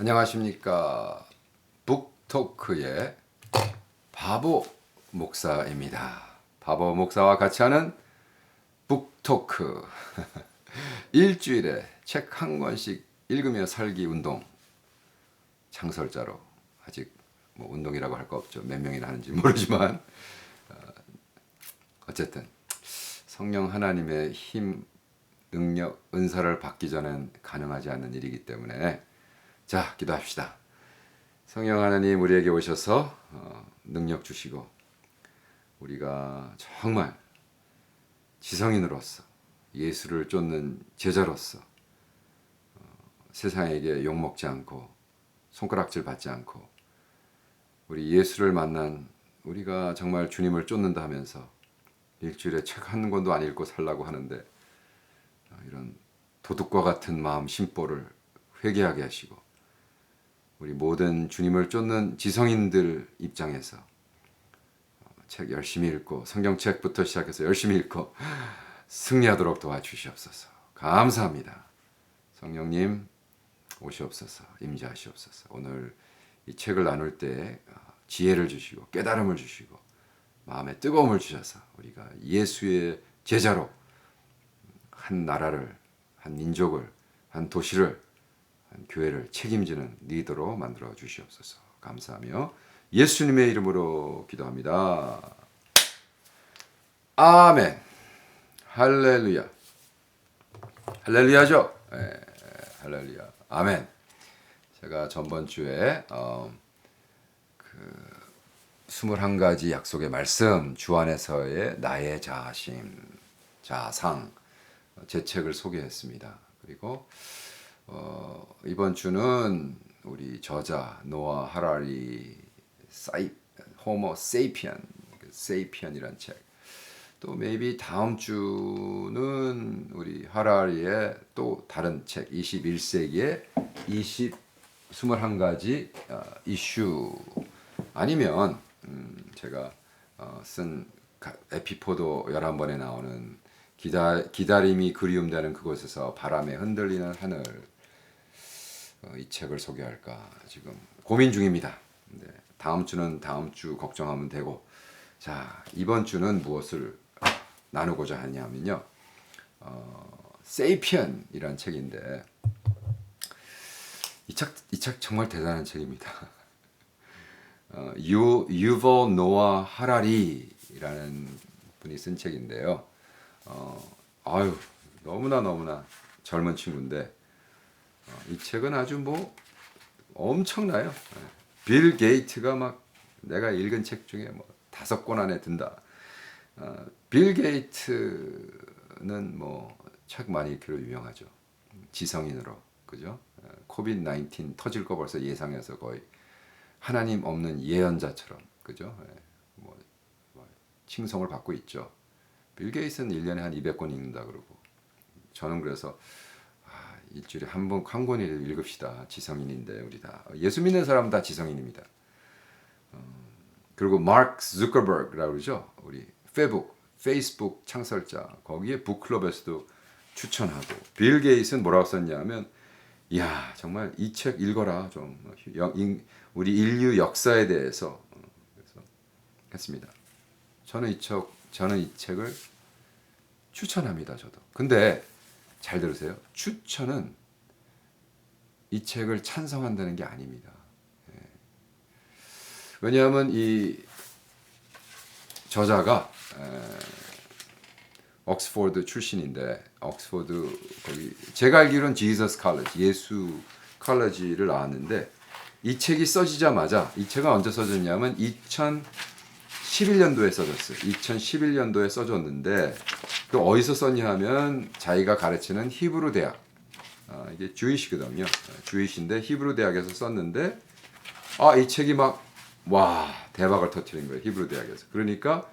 안녕하십니까. 북토크의 바보 목사입니다. 바보 목사와 같이 하는 북토크. 일주일에 책 한 권씩 읽으며 살기 운동. 창설자로. 아직 뭐 운동이라고 할 거 없죠. 몇 명이나 하는지 모르지만. 어, 어쨌든 성령 하나님의 힘, 능력, 은사를 받기 전엔 가능하지 않는 일이기 때문에 자 기도합시다. 성령 하나님 우리에게 오셔서 어, 능력 주시고 우리가 정말 지성인으로서 예수를 쫓는 제자로서 어, 세상에게 욕먹지 않고 손가락질 받지 않고 우리 예수를 만난 우리가 정말 주님을 쫓는다 하면서 일주일에 책 한 권도 안 읽고 살라고 하는데 어, 이런 도둑과 같은 마음 심보를 회개하게 하시고 우리 모든 주님을 쫓는 지성인들 입장에서 어, 책 열심히 읽고 성경책부터 시작해서 열심히 읽고 승리하도록 도와주시옵소서. 감사합니다. 성령님 오시옵소서. 임재하시옵소서. 오늘 이 책을 나눌 때 어, 지혜를 주시고 깨달음을 주시고 마음에 뜨거움을 주셔서 우리가 예수의 제자로 한 나라를 한 민족을 한 도시를 한 교회를 책임지는 리더로 만들어 주시옵소서. 감사하며 예수님의 이름으로 기도합니다. 아멘. 할렐루야. 할렐루야죠. 예, 할렐루야. 아멘. 제가 전번 주에 어, 그 21가지 약속의 말씀 주 안에서의 나의 자심, 자상 제 책을 소개했습니다. 그리고 어, 이번 주는 우리 저자 노아 하라리 사이 호모 세이피언 세이피언이란 책. 또 maybe 다음 주는 우리 하라리의 또 다른 책 21세기의 20 21가지 어, 이슈 아니면 음, 제가 어, 쓴 가- 에피포도 11번에 나오는 기다, 기다림이 그리움되는 그곳에서 바람에 흔들리는 하늘 어, 이 책을 소개할까 지금 고민 중입니다. 네, 다음 주는 다음 주 걱정하면 되고 자 이번 주는 무엇을 나누고자 하냐면요 어, 세이피언이란 책인데 이 책 이 책 정말 대단한 책입니다. 어, 유 유버 노아 하라리라는 분이 쓴 책인데요. 어, 아유 너무나 너무나 젊은 친구인데 어, 이 책은 아주 뭐 엄청나요. 예. 빌 게이트가 막 내가 읽은 책 중에 뭐 다섯 권 안에 든다. 어, 빌 게이트는 뭐 책 많이 읽기로 유명하죠. 지성인으로 그죠? 어, 코비드 19 터질 거 벌써 예상해서 거의 하나님 없는 예언자처럼 그죠? 예, 뭐, 뭐 칭송을 받고 있죠. 빌 게이츠는 1년에 한 200권 읽는다 그러고 저는 그래서 아, 일주일에 한 번 한 권이라도 읽읍시다. 지성인인데 우리 다 예수 믿는 사람은 다 지성인입니다. 어, 그리고 마크 zuckerberg라고 그러죠. 우리 페북, 페이스북 창설자 거기에 북클럽에서도 추천하고 빌 게이츠는 뭐라고 썼냐면 야 정말 이 책 읽어라 좀 우리 인류 역사에 대해서 어, 그래서 했습니다. 저는 이책 저는 이 책을 추천합니다. 저도. 근데 잘 들으세요. 추천은 이 책을 찬성한다는 게 아닙니다. 예. 왜냐하면 이 저자가 에, 옥스포드 출신인데 옥스포드 거기 제가 알기로는 지저스 칼레지 예수 칼레지를 나왔는데 이 책이 써지자마자 이 책은 언제 써졌냐면 2011년도에 써졌어요. 2011년도에 써졌는데 그 어디서 썼냐 하면 자기가 가르치는 히브루 대학 아, 이게 주이시거든요. 주이시인데 히브루 대학에서 썼는데 아 이 책이 막 와 대박을 터뜨린 거예요 히브루 대학에서. 그러니까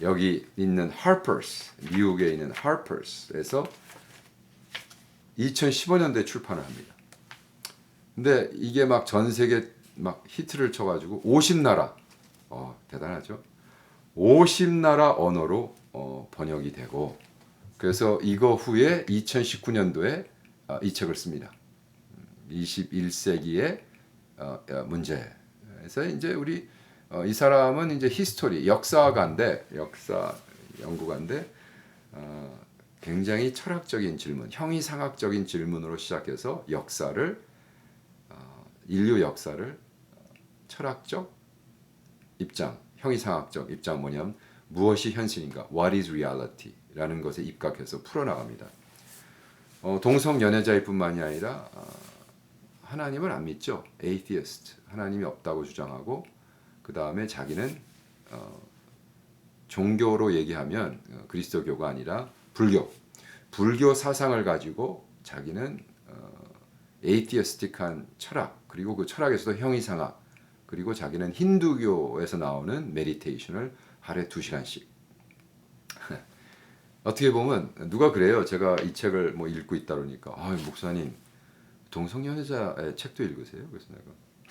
여기 있는 Harper's 미국에 있는 Harper's에서 2015년도에 출판을 합니다. 근데 이게 막 전 세계 막 히트를 쳐가지고 50나라 어 대단하죠. 50나라 언어로 어, 번역이 되고 그래서 이거 후에 2019년도에 아, 이 책을 씁니다. 21세기의 어, 어, 문제. 그래서 이제 우리 어, 이 사람은 이제 히스토리 역사가인데 역사 연구가인데 어, 굉장히 철학적인 질문, 형이상학적인 질문으로 시작해서 역사를 어, 인류 역사를 철학적 입장, 형이상학적 입장 뭐냐면 무엇이 현실인가, what is reality라는 것에 입각해서 풀어나갑니다. 어, 동성 연애자일 뿐만이 아니라 어, 하나님을 안 믿죠. atheist 하나님이 없다고 주장하고 그 다음에 자기는 어, 종교로 얘기하면 어, 그리스도교가 아니라 불교 불교 사상을 가지고 자기는 어, 에이티어스틱한 철학 그리고 그 철학에서도 형이상학 그리고 자기는 힌두교에서 나오는 메디테이션을 하루에 두 시간씩 어떻게 보면 누가 그래요 제가 이 책을 뭐 읽고 있다 그러니까 아 목사님 동성연애자의 책도 읽으세요 그래서 내가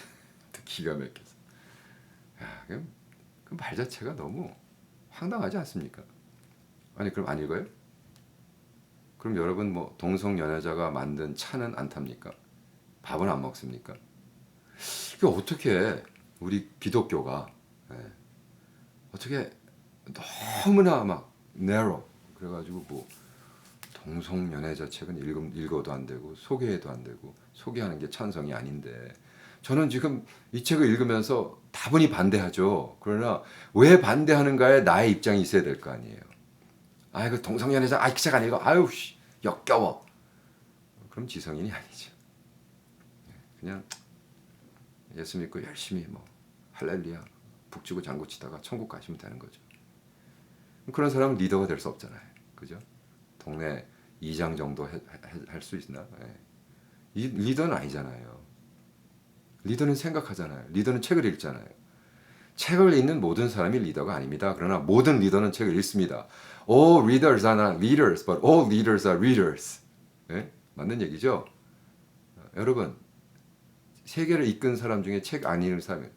기가 막혀서 야, 그럼 그말 자체가 너무 황당하지 않습니까? 아니 그럼 안 읽어요? 그럼 여러분 뭐 동성 연애자가 만든 차는 안 탑니까? 밥은 안 먹습니까? 이게 어떻게 우리 기독교가 예, 어떻게 너무나 막 narrow 그래가지고 뭐 동성 연애자 책은 읽음, 읽어도 안 되고 소개해도 안 되고 소개하는 게 찬성이 아닌데 저는 지금 이 책을 읽으면서 다분히 반대하죠. 그러나 왜 반대하는가에 나의 입장이 있어야 될 거 아니에요. 아, 그 동성 연애자, 아, 그책안 읽어. 아유, 씨, 역겨워. 그럼 지성인이 아니죠. 그냥 예수 믿고 열심히 뭐 할렐루야 북치고 장구치다가 천국 가시면 되는 거죠. 그런 사람은 리더가 될 수 없잖아요. 그죠? 동네 이장 정도 할 수 있나? 예. 이 리더는 아니잖아요. 리더는 생각하잖아요. 리더는 책을 읽잖아요. 책을 읽는 모든 사람이 리더가 아닙니다. 그러나 모든 리더는 책을 읽습니다. All readers are not leaders, but all leaders are readers. 예? 맞는 얘기죠? 어, 여러분, 세계를 이끈 사람 중에 책 안 읽는 사람, 그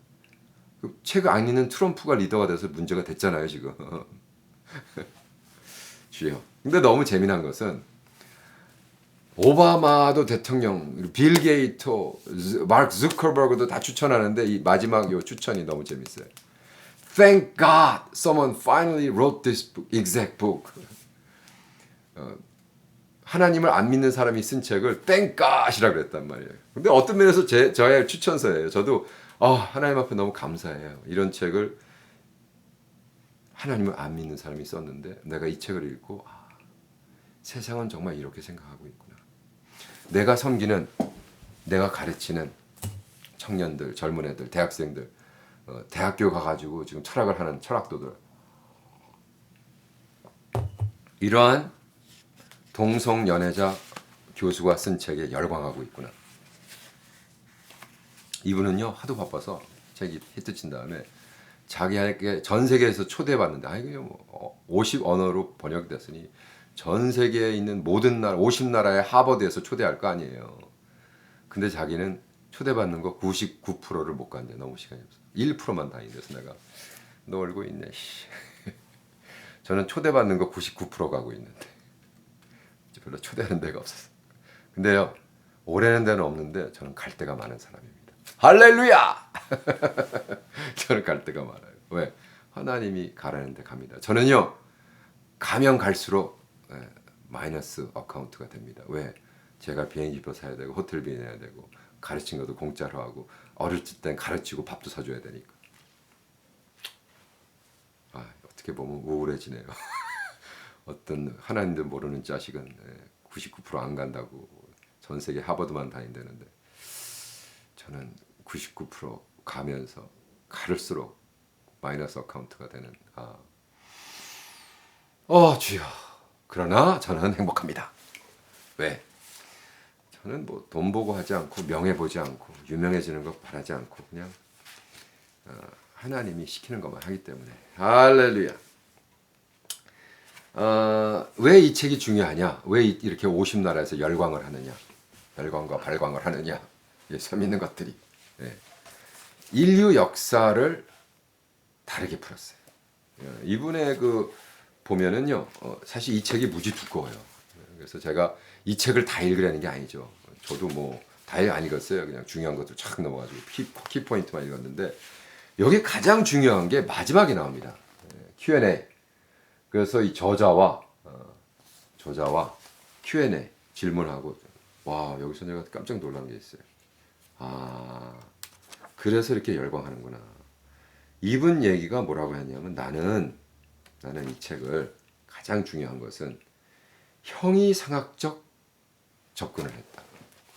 책을 안 읽는 트럼프가 리더가 돼서 문제가 됐잖아요, 지금. 주여. 근데 너무 재미난 것은 오바마도 대통령, 빌 게이트, 마크 zu커버그도 다 추천하는데 이 마지막 요 추천이 너무 재밌어요. Thank God someone finally wrote this book, exact book. 어, 하나님을 안 믿는 사람이 쓴 책을 Thank God이라 그랬단 말이에요. 근데 어떤 면에서 제 저의 추천서예요. 저도 어, 하나님 앞에 너무 감사해요. 이런 책을 하나님을 안 믿는 사람이 썼는데 내가 이 책을 읽고 아, 세상은 정말 이렇게 생각하고 있구나. 내가 섬기는 내가 가르치는 청년들, 젊은 애들, 대학생들, 어, 대학교 가가지고 지금 철학을 하는 철학도들 이러한 동성 연애자 교수가 쓴 책에 열광하고 있구나. 이분은요 하도 바빠서 책이 히트 친 다음에 자기에게 전 세계에서 초대받는데 아 이거 뭐50 언어로 번역됐으니 전 세계에 있는 모든 나라 50나라의 하버드에서 초대할 거 아니에요. 근데 자기는 초대받는 거 99%를 못 간대. 너무 시간이 없어. 1%만 다닌대서 내가 놀고 있네. 씨. 저는 초대받는 거 99% 가고 있는데 별로 초대하는 데가 없었어. 근데요 오래는 데는 없는데 저는 갈 데가 많은 사람입니다. 할렐루야! 저는 갈 데가 많아요. 왜? 하나님이 가라는 데 갑니다. 저는요 가면 갈수록 예, 마이너스 어카운트가 됩니다. 왜? 제가 비행기표 사야 되고 호텔비 내야 되고 가르친 것도 공짜로 하고 어릴 땐 가르치고 밥도 사줘야 되니까. 아 어떻게 보면 우울해지네요. 어떤 하나님도 모르는 자식은 99%안 간다고 전 세계 하버드만 다닌다는데 저는 99% 가면서 갈수록 마이너스 어카운트가 되는 아. 어 주여 그러나 저는 행복합니다. 왜? 저는 뭐 돈 보고 하지 않고 명예 보지 않고 유명해지는 거 바라지 않고 그냥 어, 하나님이 시키는 것만 하기 때문에 할렐루야. 어, 왜 이 책이 중요하냐? 왜 이- 이렇게 50나라에서 열광을 하느냐? 열광과 발광을 하느냐? 예, 섬 있는 것들이 예. 인류 역사를 다르게 풀었어요. 예, 이분의 그 보면은요, 어, 사실 이 책이 무지 두꺼워요. 그래서 제가 이 책을 다 읽으라는 게 아니죠. 저도 뭐 다 안 읽었어요. 그냥 중요한 것들 쫙 넘어가지고 키, 키 포인트만 읽었는데 여기 가장 중요한 게 마지막에 나옵니다. 예, Q&A. 그래서 이 저자와 어, 저자와 Q&A 질문하고 와 여기서 내가 깜짝 놀란 게 있어요. 아 그래서 이렇게 열광하는구나. 이분 얘기가 뭐라고 했냐면 나는 나는 이 책을 가장 중요한 것은 형이 상학적 접근을 했다.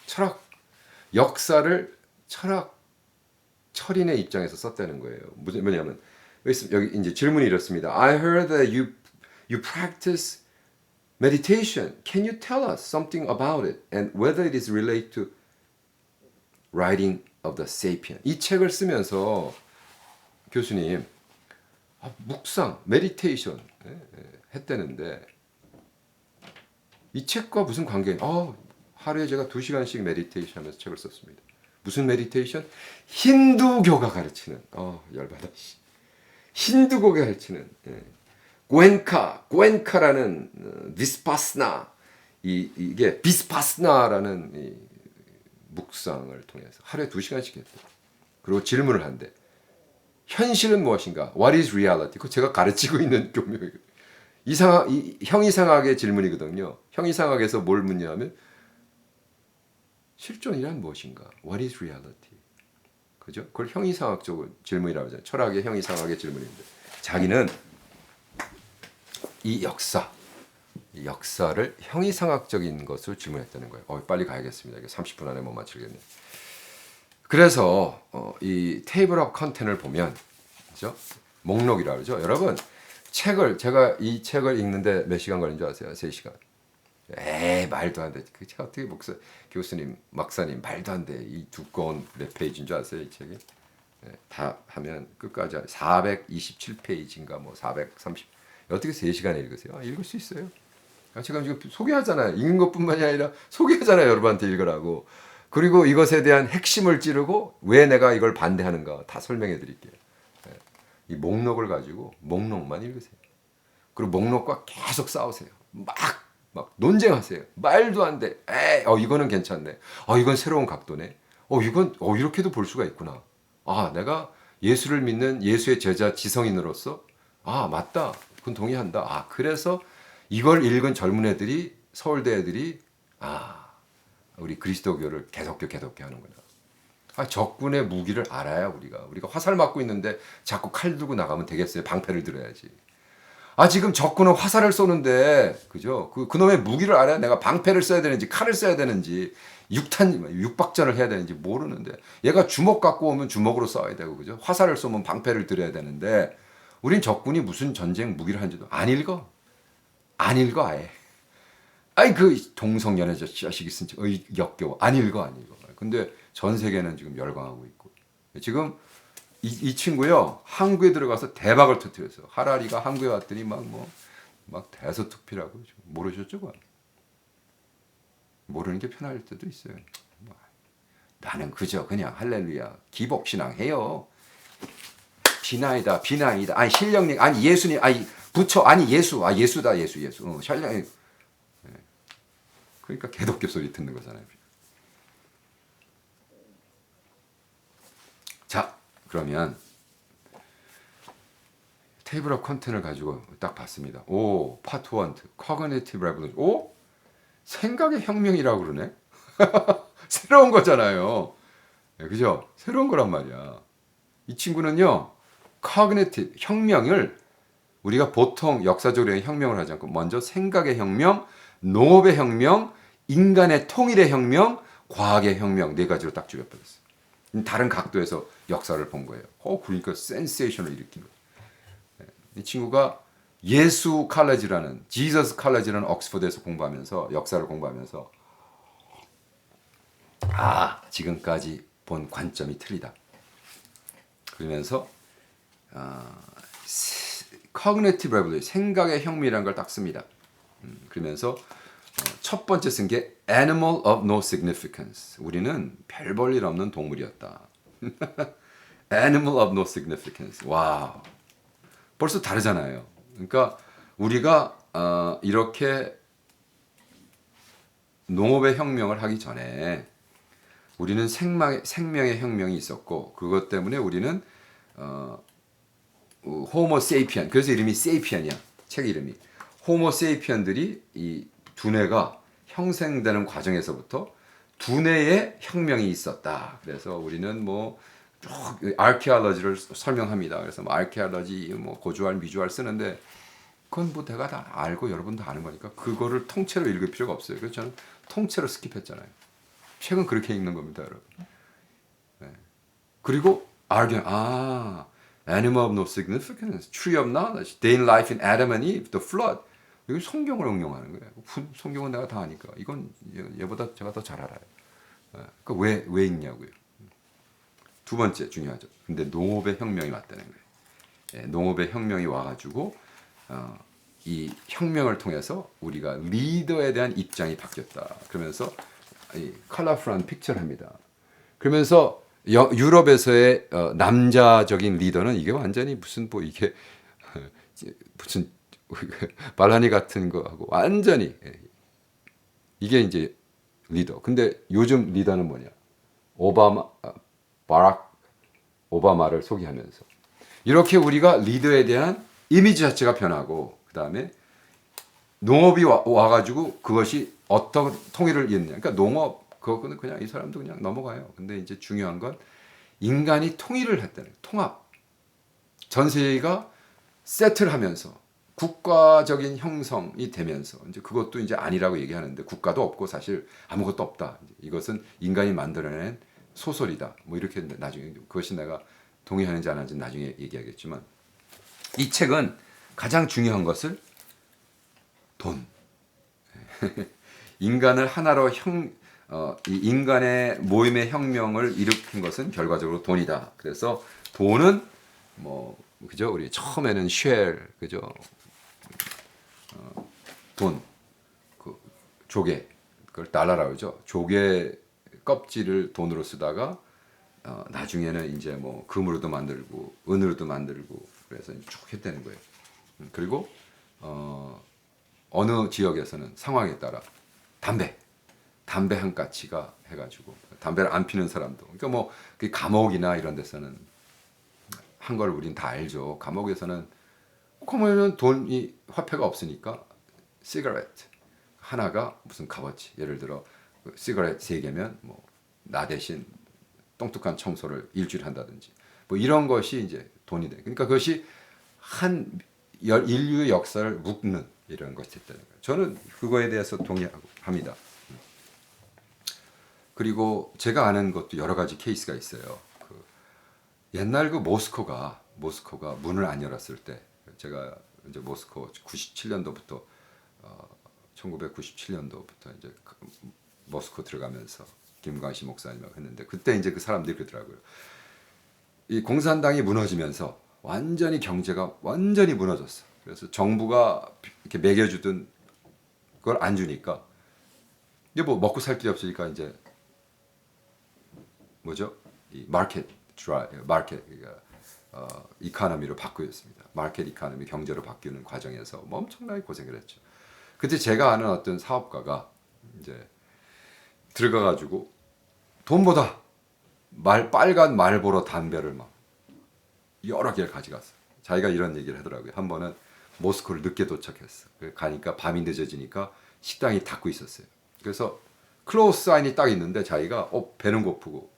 철학 역사를 철학 철인의 입장에서 썼다는 거예요. 뭐냐면 여기 이제 질문이 이렇습니다. I heard that you you practice meditation. Can you tell us something about it and whether it is related to writing of the Sapien? 이 책을 쓰면서 교수님 아, 묵상, 메디테이션 예, 예, 했다는데 이 책과 무슨 관계? 아, 하루에 제가 두 시간씩 메디테이션 하면서 책을 썼습니다. 무슨 메디테이션? 힌두교가 가르치는. 어, 열받아. 씨. 힌두교가 가르치는. 예. 고엔카, 고엔카라는 어, 비스파스나 이 이게 비스파스나라는 이 묵상을 통해서 하루에 두 시간씩 했대. 그리고 질문을 한대. 현실은 무엇인가? What is reality? 그 제가 가르치고 있는 교묘 이상 이, 형이상학의 질문이거든요. 형이상학에서 뭘 묻냐면 실존이란 무엇인가? What is reality? 그죠? 그걸 형이상학적인 질문이라고 하잖아요. 철학의 형이상학의 질문인데 자기는 이 역사, 이 역사를 형이상학적인 것을 질문했다는 거예요. 어, 빨리 가야겠습니다. 이게 30분 안에 못 맞추겠네. 그래서 어, 이 테이블 업 컨텐을 보면 그죠? 목록이라 그러죠. 여러분 책을 제가 이 책을 읽는데 몇 시간 걸린 줄 아세요? 3시간. 에이 말도 안 돼. 그 제가 어떻게 목사 교수님 막사님 말도 안 돼. 이 두꺼운 몇 페이지인 줄 아세요? 이 책이 네, 다 하면 끝까지 427페이지인가 뭐 430. 어떻게 3시간에 읽으세요? 아, 읽을 수 있어요. 아, 제가 지금 소개하잖아요. 읽는 것뿐만이 아니라 소개하잖아요. 여러분한테 읽으라고. 그리고 이것에 대한 핵심을 찌르고 왜 내가 이걸 반대하는가 다 설명해 드릴게요. 네. 이 목록을 가지고 목록만 읽으세요. 그리고 목록과 계속 싸우세요. 막, 막 논쟁하세요. 말도 안 돼. 에이, 어, 이거는 괜찮네. 어, 이건 새로운 각도네. 어, 이건, 어, 이렇게도 볼 수가 있구나. 아, 내가 예수를 믿는 예수의 제자 지성인으로서, 아, 맞다. 그건 동의한다. 아, 그래서 이걸 읽은 젊은 애들이, 서울대 애들이, 아, 우리 그리스도교를 개독교 개독교 하는구나. 아, 적군의 무기를 알아야 우리가 우리가 화살 맞고 있는데 자꾸 칼 들고 나가면 되겠어요. 방패를 들어야지. 아 지금 적군은 화살을 쏘는데 그죠? 그 그놈의 무기를 알아야 내가 방패를 써야 되는지 칼을 써야 되는지 육탄 육박전을 해야 되는지 모르는데 얘가 주먹 갖고 오면 주먹으로 싸워야 되고 그죠? 화살을 쏘면 방패를 들어야 되는데 우린 적군이 무슨 전쟁 무기를 한지도 안 읽어. 안 읽어 아예. 아이 그 동성연애 저 자식이 쓴 의, 역겨워 안 읽어 안 읽어. 근데 전 세계는 지금 열광하고 있고 지금 이, 이 친구요 한국에 들어가서 대박을 터뜨렸어. 하라리가 한국에 왔더니 막 뭐 막 대서특필하고 모르셨죠? 그거? 모르는 게 편할 때도 있어요. 뭐, 나는 그저 그냥 할렐루야 기복신앙 해요. 비나이다 비나이다 아니 신령님 아니 예수님 아니 부처 아니 예수 아 예수다 예수 예수 어, 신령 그러니까 개독교 소리 듣는 거잖아요. 자, 그러면 테이블 업 컨텐을 가지고 딱 봤습니다. 오, 파트 1, cognitive revolution. 오? 생각의 혁명이라고 그러네? 새로운 거잖아요. 네, 그죠? 새로운 거란 말이야. 이 친구는요, cognitive, 혁명을 우리가 보통 역사적으로 혁명을 하지 않고 먼저 생각의 혁명, 농업의 혁명, 인간의 통일의 혁명, 과학의 혁명 네 가지로 딱 죽여버렸어요. 다른 각도에서 역사를 본 거예요. 어, 그러니까 센세이션을 일으킨 거예요. 네. 이 친구가 예수 칼레지라는 지저스 칼레지라는 옥스퍼드에서 공부하면서 역사를 공부하면서 아 지금까지 본 관점이 틀리다. 그러면서 아, cognitive revolution 생각의 혁명이라는 걸 딱 씁니다. 음, 그러면서 첫 번째 쓴 게 animal of no significance. 우리는 별 볼 일 없는 동물이었다. animal of no significance. 와. 벌써 다르잖아요. 그러니까 우리가 어, 이렇게 농업의 혁명을 하기 전에 우리는 생명의, 생명의 혁명이 있었고 그것 때문에 우리는 어, 호모 세이피언 그래서 이름이 세이피언이야 책 이름이 호모 세이피언들이 이 두뇌가 형성되는 과정에서부터 두뇌의 혁명이 있었다. 그래서 우리는 뭐 아르케올로지를 설명합니다. 그래서 뭐 아르케올로지 뭐 고주알 미주알 쓰는데 그건 뭐 내가 다 알고 여러분도 아는 거니까 그거를 통째로 읽을 필요가 없어요. 그래서 저는 통째로 스킵했잖아요. 책은 그렇게 읽는 겁니다, 여러분. 네. 그리고 argue 아 animal of no significance, tree of knowledge, day in life in Adam and Eve, the flood. 이거 성경을 응용하는 거예요. 후- 성경은 내가 다 아니까 이건 얘- 얘보다 제가 더 잘 알아요. 그러니까 왜, 왜 읽냐고요. 두 번째 중요하죠. 근데 농업의 혁명이 왔다는 거예요. 예, 농업의 혁명이 와가지고 어, 이 혁명을 통해서 우리가 리더에 대한 입장이 바뀌었다. 그러면서 이 컬러풀한 픽처를 합니다. 그러면서 여- 유럽에서의 어, 남자적인 리더는 이게 완전히 무슨 뭐 이게 무슨 발라니 같은 거하고 완전히 예. 이게 이제 리더. 근데 요즘 리더는 뭐냐? 오바마, 아, 바락 오바마를 소개하면서 이렇게 우리가 리더에 대한 이미지 자체가 변하고 그 다음에 농업이 와, 와가지고 그것이 어떤 통일을 이루느냐. 그러니까 농업 그거는 그냥 이 사람도 그냥 넘어가요. 근데 이제 중요한 건 인간이 통일을 했다는. 통합. 전 세계가 세트를 하면서 국가적인 형성이 되면서 이제 그것도 이제 아니라고 얘기하는데 국가도 없고 사실 아무것도 없다. 이것은 인간이 만들어낸 소설이다. 뭐 이렇게 나중에 그것이 내가 동의하는지 안 하는지 나중에 얘기하겠지만 이 책은 가장 중요한 것을 돈. 인간을 하나로 형, 어, 이 인간의 모임의 혁명을 일으킨 것은 결과적으로 돈이다. 그래서 돈은 뭐 그죠? 우리 처음에는 쉘 그죠? 어, 돈, 그 조개, 그걸 달러라고 그러죠. 조개 껍질을 돈으로 쓰다가 어, 나중에는 이제 뭐 금으로도 만들고 은으로도 만들고 그래서 쭉 했다는 거예요. 음, 그리고 어, 어느 지역에서는 상황에 따라 담배, 담배 한 가치가 해가지고 담배를 안 피는 사람도 그러니까 뭐 그 감옥이나 이런 데서는 한 걸 우린 다 알죠. 감옥에서는 그러면은 돈이 화폐가 없으니까 시가렛 하나가 무슨 값어치 예를 들어 그 시가렛 세 개면 뭐 나 대신 똥뚝한 청소를 일주일 한다든지 뭐 이런 것이 이제 돈이 돼. 그러니까 그것이 한 열- 인류의 역사를 묶는 이런 것이 됐다는 거예요. 저는 그거에 대해서 동의합니다. 그리고 제가 아는 것도 여러 가지 케이스가 있어요. 그 옛날 그 모스코가 모스코가 문을 안 열었을 때 제가 이제 모스코 97년도부터 어, 1997년도부터 이제 그 모스코 들어가면서 김광시 목사님하고 했는데 그때 이제 그 사람들이 그러더라고요. 이 공산당이 무너지면서 완전히 경제가 완전히 무너졌어. 그래서 정부가 이렇게 매겨주던 그걸 안 주니까 이제 뭐 먹고 살 길이 없으니까 이제 뭐죠? 이 마켓 드라이 마켓 그러니까 어, 이카노미로 바꾸었습니다. 마켓 이카노미 경제로 바뀌는 과정에서 뭐 엄청나게 고생을 했죠. 그때 제가 아는 어떤 사업가가 이제 들어가 가지고 돈보다 말 빨간 말보로 담배를 막 여러 개를 가져갔어. 자기가 이런 얘기를 하더라고요. 한 번은 모스크를 늦게 도착했어. 가니까 밤이 늦어지니까 식당이 닫고 있었어요. 그래서 클로스 사인이 딱 있는데 자기가 어 배는 고프고 그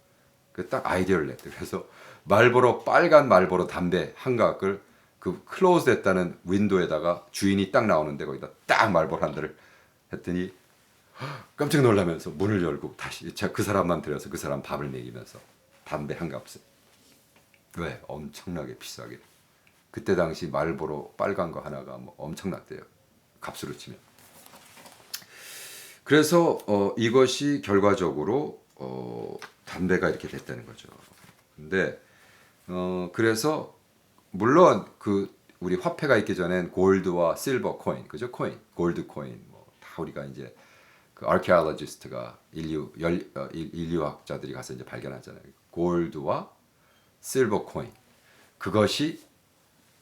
딱 아이디어를 냈대. 그래서 말보로 빨간 말보로 담배 한 각을 그 클로즈 됐다는 윈도에다가 주인이 딱 나오는데 거기다 딱 말보로 한 대를 했더니 깜짝 놀라면서 문을 열고 다시 자- 그 사람만 들여서 그 사람 밥을 먹이면서 담배 한 값을. 왜? 엄청나게 비싸게. 그때 당시 말보로 빨간 거 하나가 뭐 엄청났대요. 값으로 치면. 그래서 어, 이것이 결과적으로 어, 담배가 이렇게 됐다는 거죠. 근데 어, 그래서 물론 그 우리 화폐가 있기 전엔 골드와 실버 코인 그죠? 코인 골드 코인 뭐 다 우리가 이제 그 아르케올로지스트가 인류 열, 어, 인- 인류학자들이 가서 이제 발견하잖아요. 골드와 실버 코인 그것이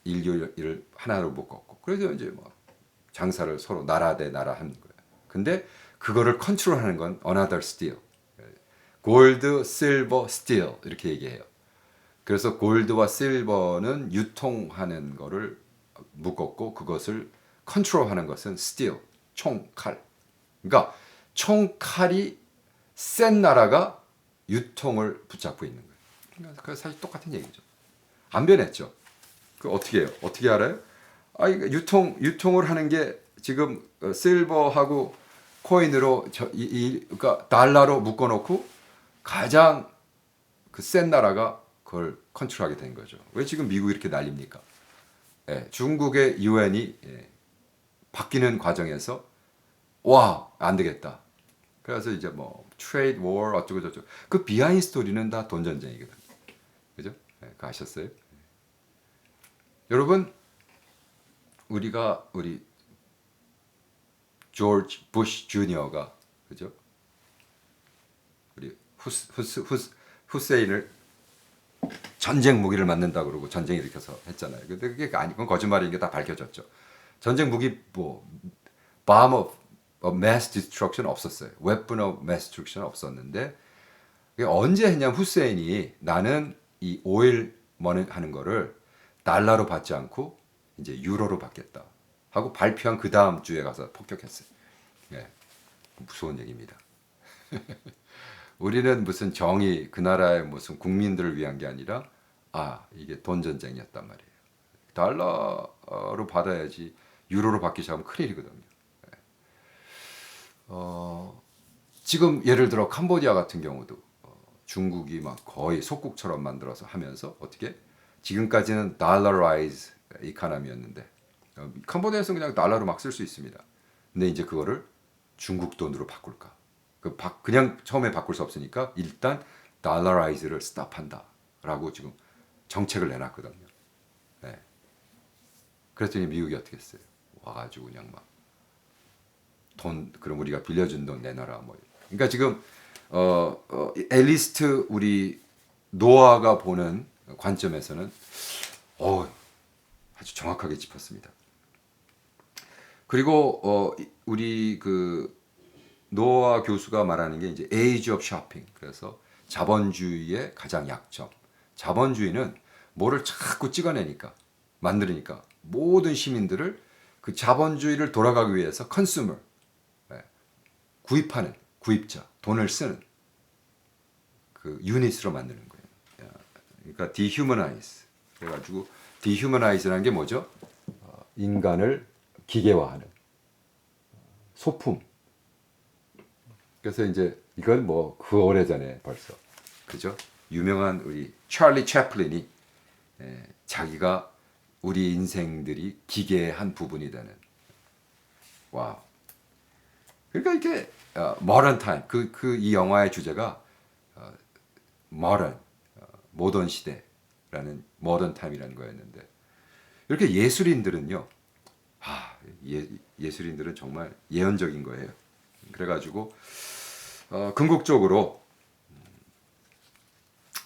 인류를 하나로 묶었고. 그래서 이제 뭐 장사를 서로 나라 대 나라 하는 거예요. 근데 그거를 컨트롤하는 건 another steel 골드, 실버, 스틸 이렇게 얘기해요. 그래서 골드와 실버는 유통하는 거를 묶었고 그것을 컨트롤하는 것은 스틸, 총, 칼. 그러니까 총, 칼이 센 나라가 유통을 붙잡고 있는 거예요. 그 사실 똑같은 얘기죠. 안 변했죠. 그 어떻게 해요? 어떻게 알아요? 아, 유통 유통을 하는 게 지금 어, 실버하고 코인으로 저, 이, 이, 그러니까 달러로 묶어놓고 가장 그 센 나라가 그걸 컨트롤하게 된 거죠. 왜 지금 미국이 이렇게 난립니까? 예, 중국의 유엔이 예, 바뀌는 과정에서 와 안 되겠다. 그래서 이제 뭐 트레이드 워 어쩌고 저쩌고 그 비하인 스토리는 다 돈 전쟁이거든요. 그죠? 예, 그거 아셨어요? 여러분 우리가 우리 조지 부시 주니어가 그죠? 후스 후스 후스 후세인을 전쟁 무기를 만든다 그러고 전쟁 일으켜서 했잖아요. 근데 그게 아니 그건 거짓말인 게 다 밝혀졌죠. 전쟁 무기 뭐 bomb of, of mass destruction 없었어요. weapon of mass destruction 없었는데 언제 했냐면 후세인이 나는 이 오일 머니 하는 거를 달러로 받지 않고 이제 유로로 받겠다 하고 발표한 그 다음 주에 가서 폭격했어요. 예, 무서운 얘기입니다. 우리는 무슨 정의 그 나라의 무슨 국민들을 위한 게 아니라 아 이게 돈 전쟁이었단 말이에요. 달러로 받아야지 유로로 받기 시작하면 큰일이거든요. 예. 어, 지금 예를 들어 캄보디아 같은 경우도 어, 중국이 막 거의 속국처럼 만들어서 하면서 어떻게 지금까지는 달러라이즈 이카남이었는데 어, 캄보디아에서는 그냥 달러로 막 쓸 수 있습니다. 근데 이제 그거를 중국 돈으로 바꿀까? 그 바, 그냥 처음에 바꿀 수 없으니까 일단 달러라이즈를 스탑한다라고 지금 정책을 내놨거든요. 네. 그랬더니 미국이 어떻게 했어요? 와가지고 그냥 막 돈 그럼 우리가 빌려준 돈 내놔라 뭐. 그러니까 지금 어, 어 앨리스트 우리 노아가 보는 관점에서는 어 아주 정확하게 짚었습니다. 그리고 어 이- 우리 그 노아 교수가 말하는 게 이제 에이지 업 쇼핑. 그래서 자본주의의 가장 약점. 자본주의는 뭐를 자꾸 찍어내니까 만들으니까 모든 시민들을 그 자본주의를 돌아가기 위해서 컨슈머 구입하는 구입자 돈을 쓰는 그 유닛으로 만드는 거예요. 야, 그러니까 디휴머나이즈. 그래가지고 디휴머나이즈라는 게 뭐죠? 어, 인간을 기계화하는 소품. 그래서 이제 이건 뭐 그 오래 전에 벌써 그죠? 유명한 우리 찰리 채플린이 에, 자기가 우리 인생들이 기계의 한 부분이 되는 와우. 그러니까 이게 어, modern time 그그 이 영화의 주제가 어, modern 어, 모던 시대라는 modern time이라는 거였는데 이렇게 예술인들은요. 아, 예, 예술인들은 정말 예언적인 거예요. 그래가지고 어, 궁극적으로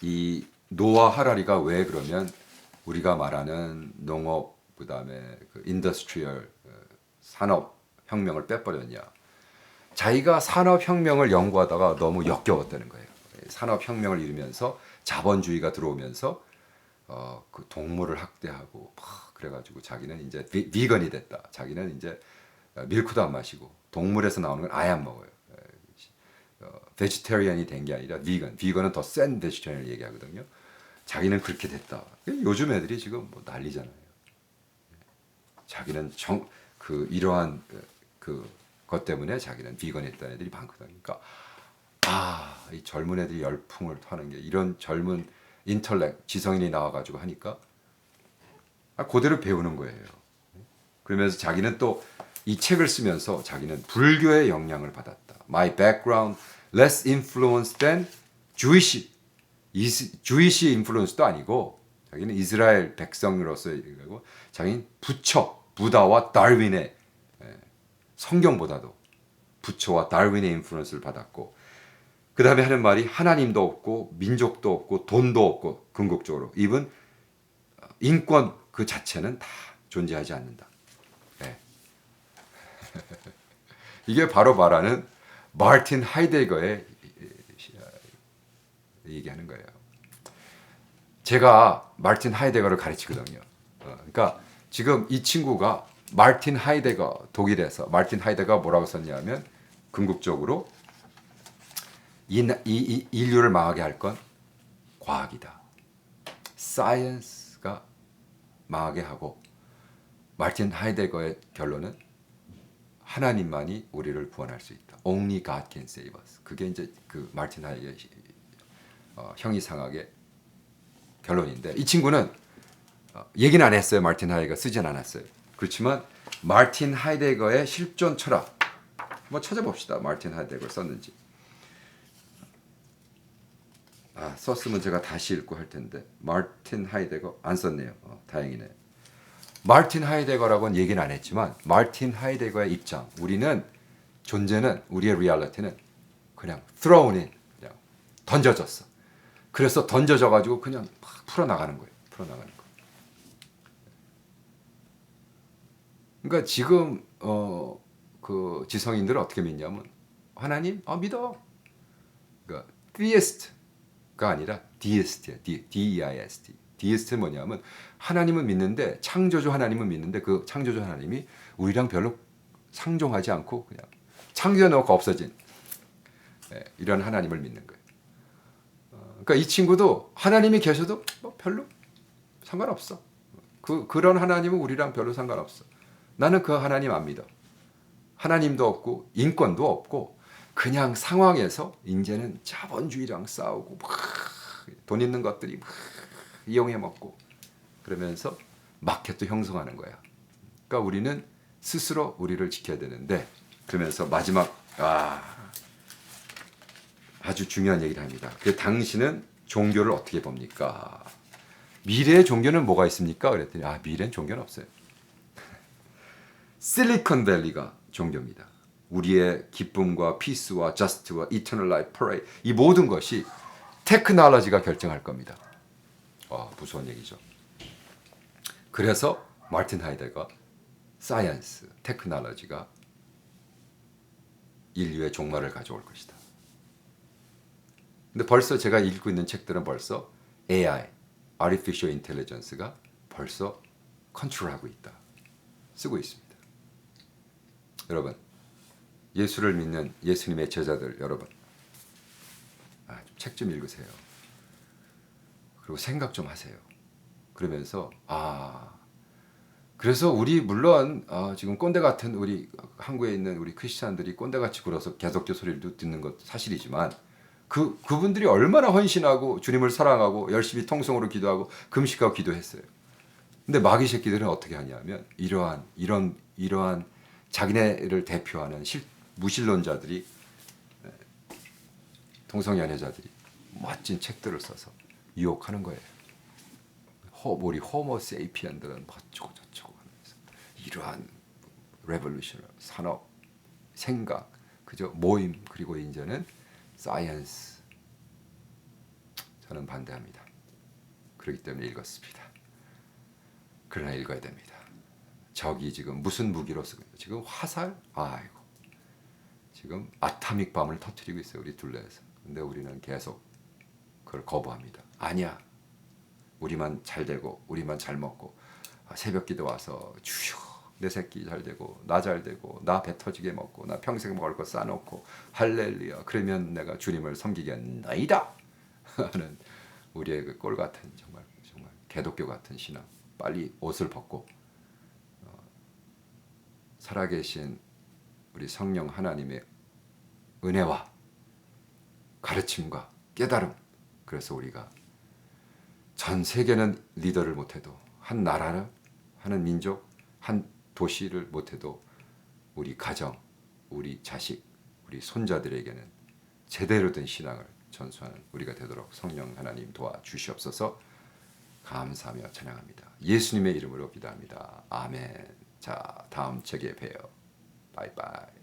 이 노아 하라리가 왜 그러면 우리가 말하는 농업 그다음에 그 인더스트리얼 어, 산업 혁명을 빼버렸냐? 자기가 산업 혁명을 연구하다가 너무 역겨웠다는 거예요. 산업 혁명을 이루면서 자본주의가 들어오면서 어, 그 동물을 학대하고 막 그래가지고 자기는 이제 비, 비건이 됐다. 자기는 이제 어, 밀크도 안 마시고 동물에서 나오는 건 아예 안 먹어요. 어, 베지테리안이 된 게 아니라 비건. 비건은 더 센 베지테리안을 얘기하거든요. 자기는 그렇게 됐다. 요즘 애들이 지금 뭐 난리잖아요. 자기는 정, 그 이러한 그 것 때문에 자기는 비건이 됐다는 애들이 많거든요. 그러니까 아, 이 젊은 애들이 열풍을 타는 게 이런 젊은 인털렉 지성인이 나와가지고 하니까 아, 그대로 배우는 거예요. 그러면서 자기는 또 이 책을 쓰면서 자기는 불교의 영향을 받았다. My background less influenced than Jewish, 이스, Jewish influence도 아니고 자기는 이스라엘 백성으로서 얘기하고 자기는 부처, 부다와 다윈의 예, 성경보다도 부처와 다윈의 인플루언스를 받았고 그 다음에 하는 말이 하나님도 없고 민족도 없고 돈도 없고 궁극적으로 이분 인권 그 자체는 다 존재하지 않는다. 예. 이게 바로 말하는 마틴 하이데거의 얘기하는 거예요. 제가 마르틴 하이데거를 가르치거든요. 어, 그러니까 지금 이 친구가 마르틴 하이데거 독일에서 마르틴 하이데거가 뭐라고 썼냐면 궁극적으로 이, 이, 이 인류를 망하게 할 건 과학이다. 사이언스가 망하게 하고 마르틴 하이데거의 결론은 하나님만이 우리를 구원할 수 있다. Only God can save us. 그게 이제 그 마르틴 하이데거의 어, 형이상학의 결론인데 이 친구는 어, 얘기는 안 했어요. 마르틴 하이데거 쓰진 않았어요. 그렇지만 마르틴 하이데거의 실존 철학 뭐 찾아봅시다. 마르틴 하이데거 썼는지. 아 썼으면 제가 다시 읽고 할 텐데 마르틴 하이데거 안 썼네요. 어, 다행이네. 마르틴 하이데거라고는 얘기는 안 했지만 마르틴 하이데거의 입장 우리는 존재는 우리의 리얼리티는 그냥 thrown in 그냥 던져졌어. 그래서 던져져 가지고 그냥 막 풀어나가는 거예요. 풀어나가는 거. 그러니까 지금 어 그 지성인들은 어떻게 믿냐면 하나님 아 믿어. 그러니까 theist가 아니라 deist야. D E I S T. deist는 뭐냐면 하나님은 믿는데 창조주 하나님은 믿는데 그 창조주 하나님이 우리랑 별로 상종하지 않고 그냥 창조해 놓고 없어진 예, 이런 하나님을 믿는 거예요. 어, 그러니까 이 친구도 하나님이 계셔도 뭐 별로 상관없어. 그 그런 하나님은 우리랑 별로 상관없어. 나는 그 하나님 안 믿어. 하나님도 없고 인권도 없고 그냥 상황에서 이제는 자본주의랑 싸우고 막 돈 있는 것들이 막 이용해 먹고 그러면서 마켓도 형성하는 거야. 그러니까 우리는 스스로 우리를 지켜야 되는데 그러면서 마지막 아 아주 중요한 얘기를 합니다. 그 당신은 종교를 어떻게 봅니까? 미래의 종교는 뭐가 있습니까? 그랬더니 아 미래는 종교는 없어요. 실리콘밸리가 종교입니다. 우리의 기쁨과 피스와 저스트와 이터널 라이프 프레이 이 모든 것이 테크놀로지가 결정할 겁니다. 와 무서운 얘기죠. 그래서 마틴 하이데가 사이언스, 테크놀로지가 인류의 종말을 가져올 것이다. 근데 벌써 제가 읽고 있는 책들은 벌써 AI, Artificial Intelligence가 벌써 컨트롤하고 있다. 쓰고 있습니다. 여러분, 예수를 믿는 예수님의 제자들 여러분, 아, 책 좀 읽으세요. 그리고 생각 좀 하세요. 그러면서 아 그래서 우리 물론 어, 지금 꼰대 같은 우리 한국에 있는 우리 크리스찬들이 꼰대같이 굴어서 개독교 소리를 듣는 것 사실이지만 그 그분들이 얼마나 헌신하고 주님을 사랑하고 열심히 통성으로 기도하고 금식하고 기도했어요. 근데 마귀 새끼들은 어떻게 하냐면 이러한 이런 이러한 자기네를 대표하는 실, 무신론자들이 동성연애자들이 멋진 책들을 써서 유혹하는 거예요. 허, 우리 호모 세이피언들은 어쩌고 저쩌고 하면서 이러한 레볼루션, 산업, 생각, 그죠 모임 그리고 이제는 사이언스 저는 반대합니다. 그렇기 때문에 읽었습니다. 그러나 읽어야 됩니다. 적이 지금 무슨 무기로 쓰고 있어요? 지금 화살? 아이고 지금 아타믹 밤을 터트리고 있어요 우리 둘레에서. 근데 우리는 계속 그걸 거부합니다. 아니야. 우리만 잘 되고 우리만 잘 먹고 아, 새벽 기도 와서 주여 내 새끼 잘 되고 나 잘 되고 나 배 터지게 먹고 나 평생 먹을 거 싸놓고 할렐루야 그러면 내가 주님을 섬기겠나이다. 하는 우리의 그 꼴 같은 정말 정말 개독교 같은 신앙. 빨리 옷을 벗고 어, 살아계신 우리 성령 하나님의 은혜와 가르침과 깨달음. 그래서 우리가 전 세계는 리더를 못해도 한 나라를 하는 민족 한 도시를 못해도 우리 가정 우리 자식 우리 손자들에게는 제대로 된 신앙을 전수하는 우리가 되도록 성령 하나님 도와 주시옵소서. 감사하며 찬양합니다. 예수님의 이름으로 기도합니다. 아멘. 자 다음 책에 봬요. 바이바이